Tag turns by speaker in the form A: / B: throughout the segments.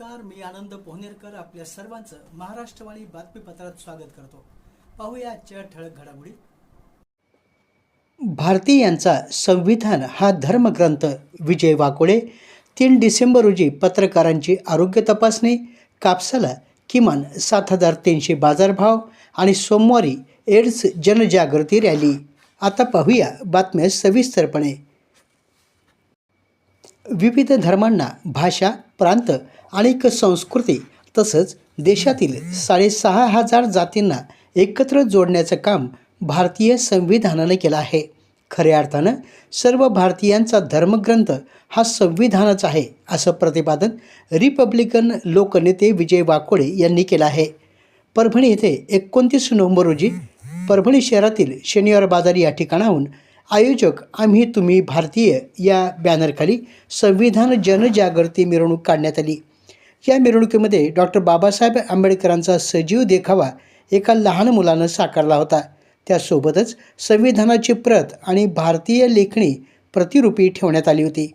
A: नमस्कार मी आनंद पोहनेरकर आपल्या सर्वांचं महाराष्ट्रवाणी बातमीपत्रात स्वागत करतो. पाहूया आजच्या ठळक घडामोडी. भारतीयांचा संविधान हा धर्मग्रंथ विजय वाकोडे तीन डिसेंबर रोजी पत्रकारांची आरोग्य तपासणी कापसाला किमान सात हजार तीनशे बाजारभाव आणि सोमवारी एड्स जनजागृती रॅली. आता पाहूया बातम्या सविस्तरपणे. विविध धर्मांना भाषा प्रांत आणि संस्कृती तसंच देशातील साडेसहा हजार जातींना एकत्र जोडण्याचं काम भारतीय संविधानानं केलं आहे. खऱ्या अर्थानं सर्व भारतीयांचा धर्मग्रंथ हा संविधानच आहे असं प्रतिपादन रिपब्लिकन लोकनेते विजय वाकोडे यांनी केलं आहे. परभणी येथे एकोणतीस नोव्हेंबर रोजी परभणी शहरातील शनिवार बाजार या ठिकाणाहून आयोजक आम्ही तुम्ही भारतीय या बॅनरखाली संविधान जनजागृती मिरवणूक काढण्यात आली. या मिरवणुकीमध्ये डॉक्टर बाबासाहेब आंबेडकरांचा सजीव देखावा एका लहान मुलानं साकारला होता. त्यासोबतच संविधानाची प्रत आणि भारतीय लेखणी प्रतिरूपी ठेवण्यात आली होती.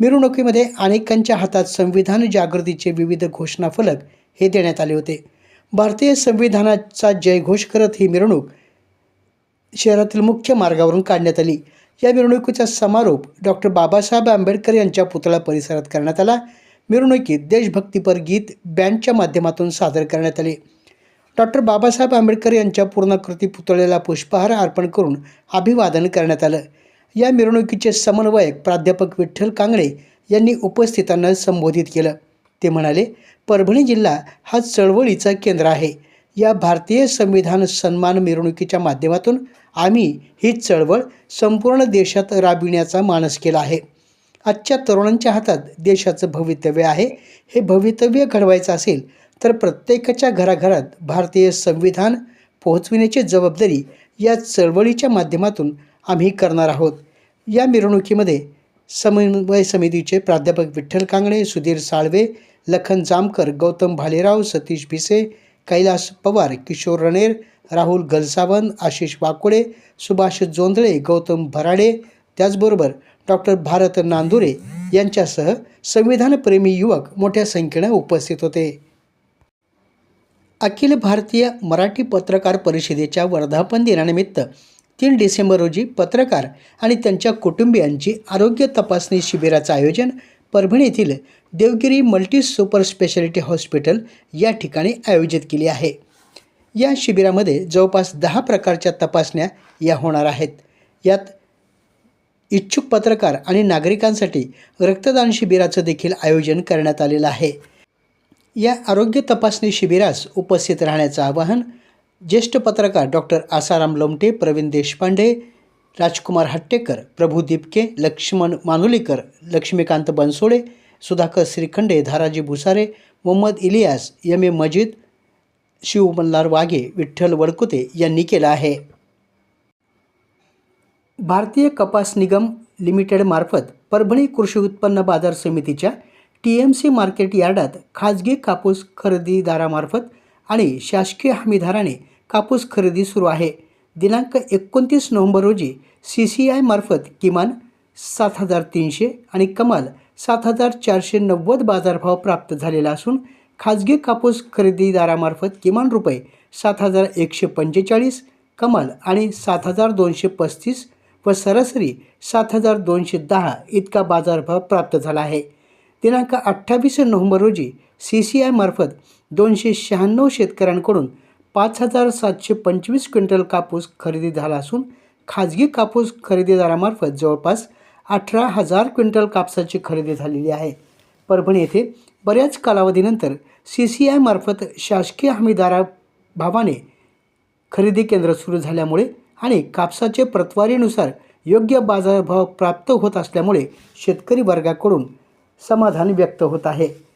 A: मिरवणुकीमध्ये अनेकांच्या हातात संविधान जागृतीचे विविध घोषणाफलक हे देण्यात आले होते. भारतीय संविधानाचा जयघोष करत ही मिरवणूक शहरातील मुख्य मार्गावरून काढण्यात आली. या मिरवणुकीचा समारोप डॉक्टर बाबासाहेब आंबेडकर यांच्या पुतळा परिसरात करण्यात आला. मिरवणुकीत देशभक्तीपर गीत बँडच्या माध्यमातून सादर करण्यात आले. डॉक्टर बाबासाहेब आंबेडकर यांच्या पूर्णाकृती पुतळ्याला पुष्पहार अर्पण करून अभिवादन करण्यात आलं. या मिरवणुकीचे समन्वयक प्राध्यापक विठ्ठल कांगळे यांनी उपस्थितांना संबोधित केलं. ते म्हणाले परभणी जिल्हा हा चळवळीचा केंद्र आहे. या भारतीय संविधान सन्मान मिरवणुकीच्या माध्यमातून आम्ही ही चळवळ संपूर्ण देशात राबविण्याचा मानस केला आहे. आजच्या तरुणांच्या हातात देशाचं भवितव्य आहे. हे भवितव्य घडवायचं असेल तर प्रत्येकाच्या घराघरात भारतीय संविधान पोहोचविण्याची जबाबदारी या चळवळीच्या माध्यमातून आम्ही करणार आहोत. या मिरवणुकीमध्ये समन्वय समितीचे प्राध्यापक विठ्ठल कांगणे सुधीर साळवे लखन जामकर गौतम भालेराव सतीश भिसे कैलास पवार किशोर रणेर राहुल गलसावन आशिष वाकोडे सुभाष जोंधळे गौतम भराडे त्याचबरोबर डॉक्टर भारत नांदुरे यांच्यासह संविधानप्रेमी युवक मोठ्या संख्येनं उपस्थित होते. अखिल भारतीय मराठी पत्रकार परिषदेच्या वर्धापन दिनानिमित्त तीन डिसेंबर रोजी पत्रकार आणि त्यांच्या कुटुंबियांची आरोग्य तपासणी शिबिराचं आयोजन परभणी येथील Devgiri multi super speciality hospital या ठिकाणी आयोजित केली आहे. या शिबिरामध्ये जवळपास दहा प्रकारच्या तपासण्या या होणार आहेत. यात इच्छुक पत्रकार आणि नागरिकांसाठी रक्तदान शिबिराचं देखील आयोजन करण्यात आलेलं आहे. या आरोग्य तपासणी शिबिरास उपस्थित राहण्याचं आवाहन ज्येष्ठ पत्रकार doctor Asaram Lomte Praveen Deshpande Rajkumar Hattekar Prabhu Dipke Laxman Manulikar Laxmikant Bansode Sudhakar Shrikhande Dharaji Bhusare Mohammad Ilyas M A Majid Shivmalhar Waghe Vitthal Wadkute यांनी केलं आहे. भारतीय कपास निगम लिमिटेडमार्फत परभणी कृषी उत्पन्न बाजार समितीच्या टी एम सी मार्केट यार्डात खाजगी कापूस खरेदीदारामार्फत आणि शासकीय हमीदाराने कापूस खरेदी सुरू आहे. दिनांक एकोणतीस नोव्हेंबर रोजी सी सी आयमार्फत किमान सात हजार तीनशे आणि कमाल सात हजार चारशे नव्वद बाजारभाव प्राप्त झालेला असून खाजगी कापूस खरेदीदारामार्फत किमान रुपये सात हजार एकशे पंचेचाळीस कमाल आणि सात हजार दोनशे पस्तीस व सरासरी सात हजार दोनशे दहा इतका बाजारभाव प्राप्त झाला आहे. दिनांक अठ्ठावीस नोव्हेंबर रोजी सी सी आयमार्फत दोनशे शहाण्णव शेतकऱ्यांकडून पाच हजार सातशे पंचवीस क्विंटल कापूस खरेदी झाला असून खाजगी कापूस खरेदीदारामार्फत जवळपास अठरा हजार क्विंटल कापसाची खरेदी झालेली आहे. परभणी येथे बऱ्याच कालावधीनंतर सी सी आयमार्फत शासकीय हमीदारा भावाने खरेदी केंद्र सुरू झाल्यामुळे आणि कापसाचे प्रतवारीनुसार योग्य बाजारभाव प्राप्त होत असल्यामुळे शेतकरी वर्गाकडून समाधान व्यक्त होत आहे.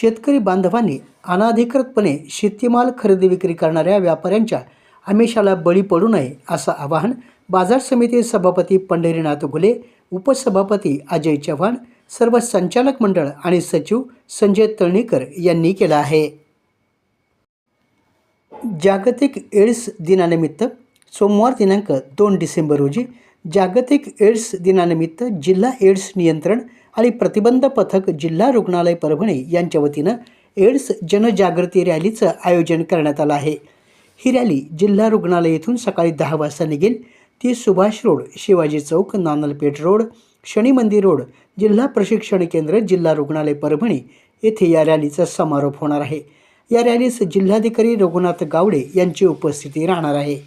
A: शेतकरी बांधवांनी अनाधिकृतपणे शेतीमाल खरेदी विक्री करणाऱ्या व्यापाऱ्यांच्या आमिषाला बळी पडू नये असं आवाहन बाजार समिती सभापती पंढरीनाथ घुले उपसभापती अजय चव्हाण सर्व संचालक मंडळ आणि सचिव संजय तळणीकर यांनी केलं आहे. जागतिक एड्स दिनानिमित्त सोमवार दिनांक दोन डिसेंबर रोजी जागतिक एड्स दिनानिमित्त जिल्हा एड्स नियंत्रण आणि प्रतिबंध पथक जिल्हा रुग्णालय परभणी यांच्या वतीनं एड्स जनजागृती रॅलीचं आयोजन करण्यात आलं आहे. ही रॅली जिल्हा रुग्णालय येथून सकाळी दहा वाजता निघेल. ती Subhash road Shivaji Chowk Nanalpeth road Shani Mandir road जिल्हा प्रशिक्षण केंद्र जिल्हा रुग्णालय परभणी येथे या रॅलीचा समारोप होणार आहे. या रॅलीस जिल्हाधिकारी रघुनाथ गावडे यांची उपस्थिती राहणार आहे.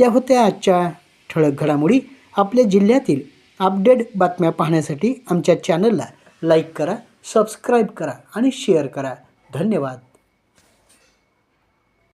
A: या होत्या आजच्या ठळक घडामोडी. आपल्या जिल्ह्यातील अपडेट बातम्या पाहण्यासाठी आमच्या चॅनलला लाईक करा सबस्क्राईब करा आणि शेअर करा. धन्यवाद.